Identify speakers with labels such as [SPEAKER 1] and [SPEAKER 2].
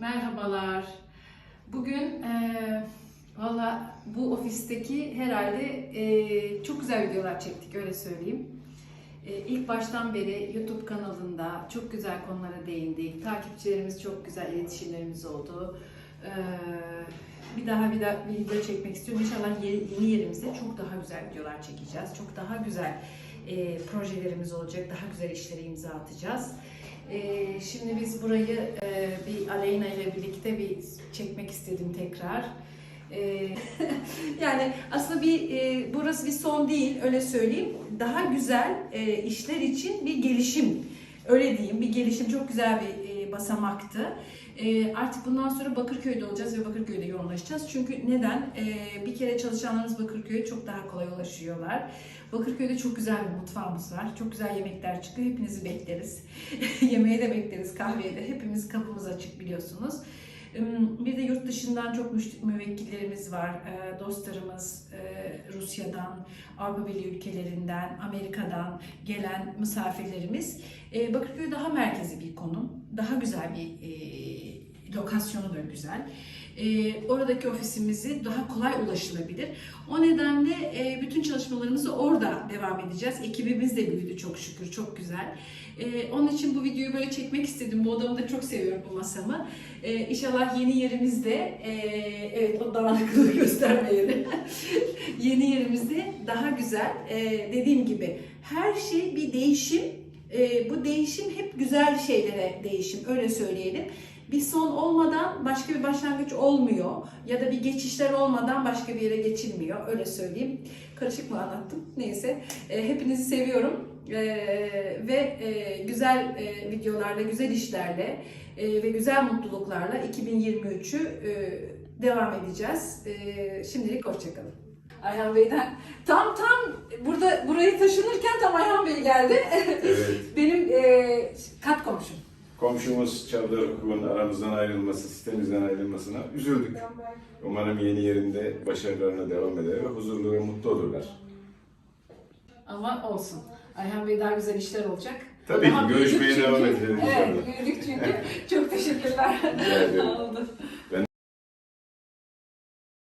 [SPEAKER 1] Merhabalar. Bugün e, valla bu ofisteki herhalde e, çok güzel videolar çektik öyle söyleyeyim. E, ilk baştan beri YouTube kanalında çok güzel konulara değindik. Takipçilerimiz çok güzel iletişimlerimiz oldu. E, bir daha bir daha bir video çekmek istiyorum. İnşallah yeni, yeni yerimizde çok daha güzel videolar çekeceğiz. Çok daha güzel e, projelerimiz olacak. Daha güzel işlere imza atacağız. Ee, şimdi biz burayı e, bir Aleyna ile birlikte bir çekmek istedim tekrar. Ee, yani aslında bir e, burası bir son değil öyle söyleyeyim. Daha güzel e, işler için bir gelişim öyle diyeyim bir gelişim çok güzel bir e, basamaktı. E, artık bundan sonra Bakırköy'de olacağız ve Bakırköy'de yoğunlaşacağız. Çünkü neden? E, bir kere çalışanlarımız Bakırköy'e çok daha kolay ulaşıyorlar. Bakırköy'de çok güzel bir mutfağımız var. Çok güzel yemekler çıkıyor. Hepinizi bekleriz. Yemeğe de bekleriz, kahveye de. Hepimiz kapımız açık biliyorsunuz. Im, Bir de yurt dışından çok müvekkillerimiz var. Ee, Dostlarımız e, Rusya'dan, Avrupa Birliği ülkelerinden, Amerika'dan gelen misafirlerimiz. Ee, Bakırköy daha merkezi bir konum. Daha güzel bir e, lokasyonu da güzel. Ee, oradaki ofisimizi daha kolay ulaşılabilir. O nedenle e, bütün çalışmalarımızı orada devam edeceğiz. Ekibimiz de büyüdü çok şükür, çok güzel. Ee, onun için bu videoyu böyle çekmek istedim. Bu odamı da çok seviyorum bu masamı. Ee, inşallah yeni yerimizde, e, evet o dağınıklığı göstermeyelim. yeni yerimizde daha güzel, e, dediğim gibi her şey bir değişim. E, bu değişim hep güzel şeylere değişim, öyle söyleyelim. Bir son olmadan başka bir başlangıç olmuyor ya da bir geçişler olmadan başka bir yere geçilmiyor, öyle söyleyeyim. Karışık mı anlattım? Neyse, E, hepinizi seviyorum. E, ve e, güzel e, videolarla, güzel işlerle e, ve güzel mutluluklarla 2023'ü e, devam edeceğiz. E, şimdilik hoşçakalın. Ayhan Bey'den tam tam burada burayı taşınırken tam Ayhan Bey geldi.
[SPEAKER 2] Evet.
[SPEAKER 1] Benim e, kat komşum.
[SPEAKER 2] Komşumuz Çavdar Hukuk'un aramızdan ayrılması, sitemizden ayrılmasına üzüldük. Umarım yeni yerinde başarılarına devam eder ve huzurlu ve mutlu olurlar.
[SPEAKER 1] Ama olsun. Ayhan Bey daha güzel işler olacak.
[SPEAKER 2] Tabii ki
[SPEAKER 1] Daha
[SPEAKER 2] görüşmeye
[SPEAKER 1] büyüdük
[SPEAKER 2] devam edeceğiz
[SPEAKER 1] Evet, büyüdük çünkü. Çok teşekkürler.
[SPEAKER 2] Rica ederim.
[SPEAKER 1] Oldu.